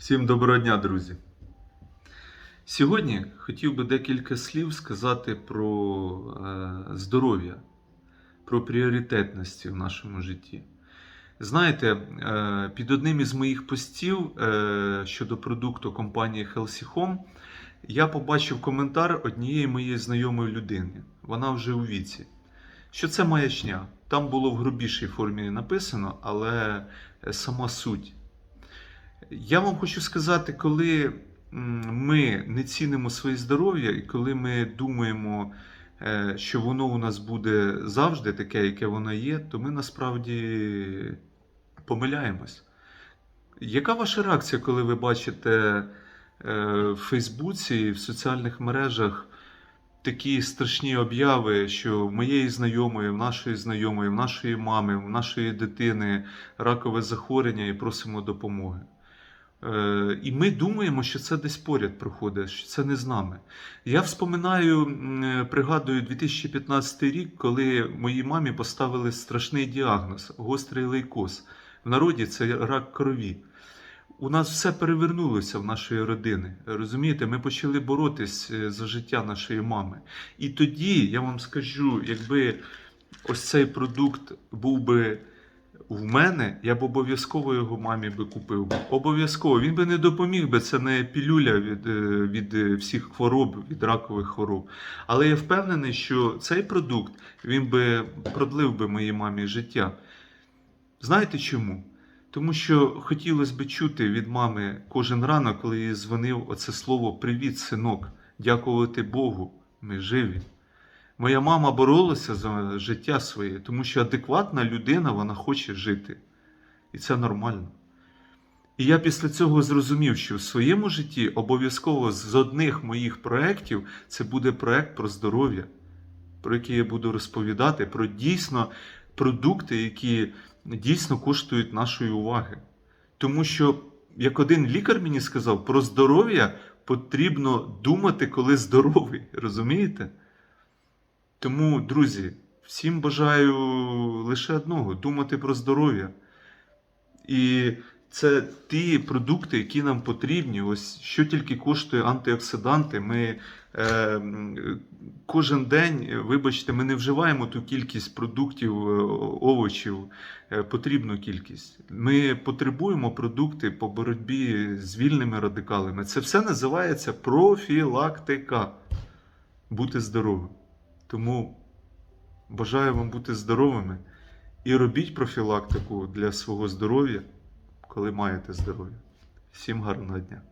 Всім доброго дня, друзі. Сьогодні хотів би декілька слів сказати про е, здоров'я, про пріоритетності в нашому житті. Знаєте, е, під одним із моїх постів е, щодо продукту компанії Healthy Home я побачив коментар однієї моєї знайомої людини. Вона вже у віці. Що це маячня? Там було в грубішій формі написано, але сама суть. Я вам хочу сказати, коли ми не цінимо своє здоров'я, і коли ми думаємо, е, що воно у нас буде завжди таке, яке воно є, то ми насправді помиляємось. Яка ваша реакція, коли ви бачите е, в Фейсбуці, в соціальних мережах такі страшні обяви, що в моєї знайомої, в нашої знайомої, в нашої мами, в нашої дитини ракове захворювання і просимо допомоги? Е, І ми думаємо, що це десь поряд проходить, що це не з нами. Я вспоминаю, е, пригадую 2015 рік, коли моїй мамі поставили страшний діагноз гострий лейкоз. В народі це рак крові. У нас все перевернулося в нашої родини. Розумієте, ми почали боротись е, за життя нашої мами. І тоді я вам скажу, якби ось цей продукт був би в мене, я б обов'язково його мамі би купив. Обов'язково. Він би не допоміг би, це не пілюля від, е, від е, всіх хвороб, від ракових хвороб. Але я впевнений, що цей продукт він би продлив би моїй мамі життя. Знаєте чому? Тому що хотілося б чути від мами кожен ранок, коли їй дзвонив оце слово Привіт, синок, дякувати Богу, ми живі. Моя мама боролася за життя своє, тому що адекватна людина вона хоче жити. І це нормально. І я після цього зрозумів, що в своєму житті обов'язково з одних моїх проєктів це буде проєкт про здоров'я, про який я буду розповідати, про дійсно продукти, які дійсно коштують нашої уваги. Тому що, як один лікар мені сказав, про здоров'я потрібно думати, коли здоровий. Розумієте? Тому, друзі, всім бажаю лише одного думати про здоров'я. І це ті продукти, які нам потрібні. Ось що тільки коштує антиоксиданти. Ми е, кожен день, вибачте, ми не вживаємо ту кількість продуктів, е, овочів, е, потрібну кількість. Ми потребуємо продукти по боротьбі з вільними радикалами. Це все називається профілактика. Бути здоровим. Тому бажаю вам бути здоровими і робіть профілактику для свого здоров'я, коли маєте здоров'я. Всім гарного дня!